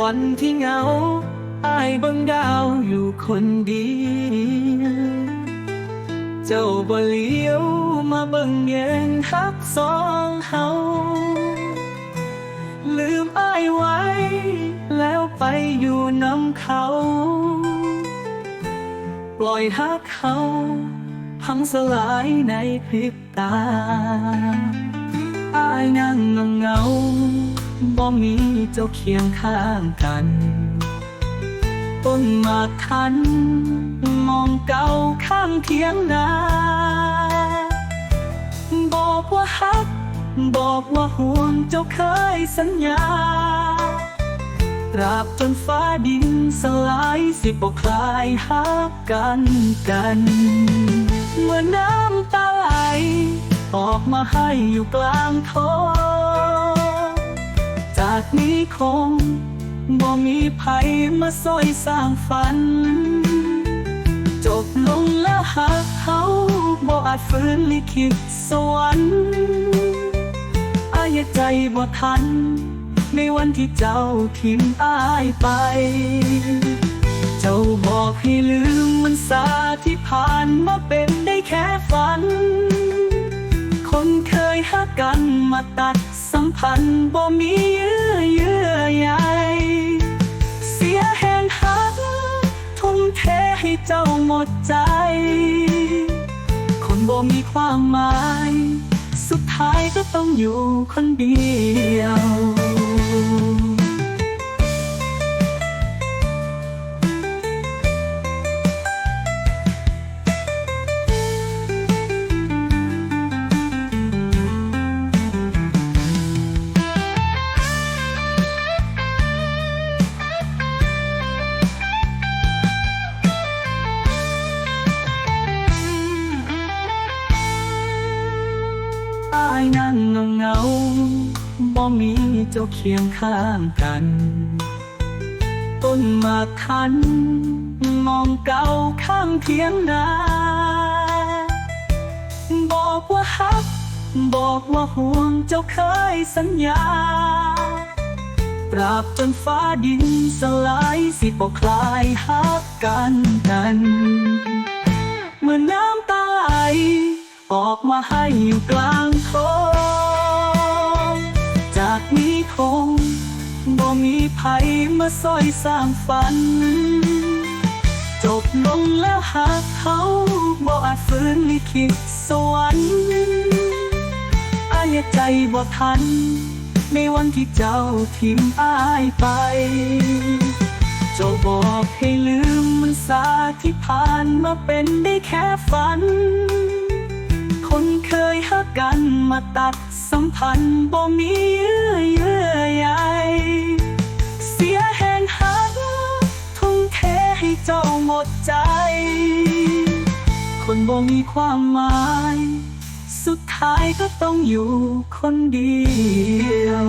วันที่เหงาอายบิ่งดาวอยู่คนเดียวเจ้าบ่เลี้ยวมาเบิ่งแยงฮักสองเฮาลืมอ้ายไว้ แล้วไปอยู่น้ำเขา ปล่อยฮักเขาพังสลายในพริบตาอายนั่งเงาเงา บ่มีเจ้าเคียงข้างกันต้นหมากคัน มองเก่าข้างเทียงนาบอกว่าฮัก บอกว่าห่วงเจ้าเคยสัญญาตราบจนฟ้าดินสลายสิบกคลายฮักกันกัน เมื่อน้ำตาไหลออกมาให้อยู่กลางท้อง นี้คงบ่มีภัยมาซอยสร้างฝัน จบลงแล้วหักเขาบ่อาจฟื้นลิขิตสวรรค์อายใจบ่ทัน ในวันที่เจ้าทิ้งอายไป เจ้าบอกให้ลืมมันซาที่ผ่านมาเป็นได้แค่ฝัน คนเคยหักกันมาตัด พันธ์บ่มีเยื่อเยื่อใยเสียแหงหักทุ่มเทให้เจ้าหมดใจ คนบ่มีความหมาย สุดท้ายก็ต้องอยู่คนเดียวายนั่งเงาเงาบ่มีเจ้าเคียงข้างกัน ต้นมาคัน มองเก่าข้างเทียงนาบอกว่าฮัก บอกว่าห่วงเจ้าเคยสัญญาตราบจนฟ้าดินสลายสิบอกคลายฮักกันกันเมื่อน้ำตาไหลออกมาให้อยู่กลาง มาซอยสร้างฝัน จบลงแล้วหากเขาบ่อาจฟื้นลิขิตสวรรค์อายใจบ่ทัน ในวันที่เจ้าทิ้งอายไป เจ้าบอกให้ลืมมันซาที่ผ่านมาเป็นได้แค่ฝัน คนเคยหักกันมาตัดสัมพันธ์บ่มีเยื่อเยื่อใย บ่มีความหมาย สุดท้ายก็ต้องอยู่คนเดียว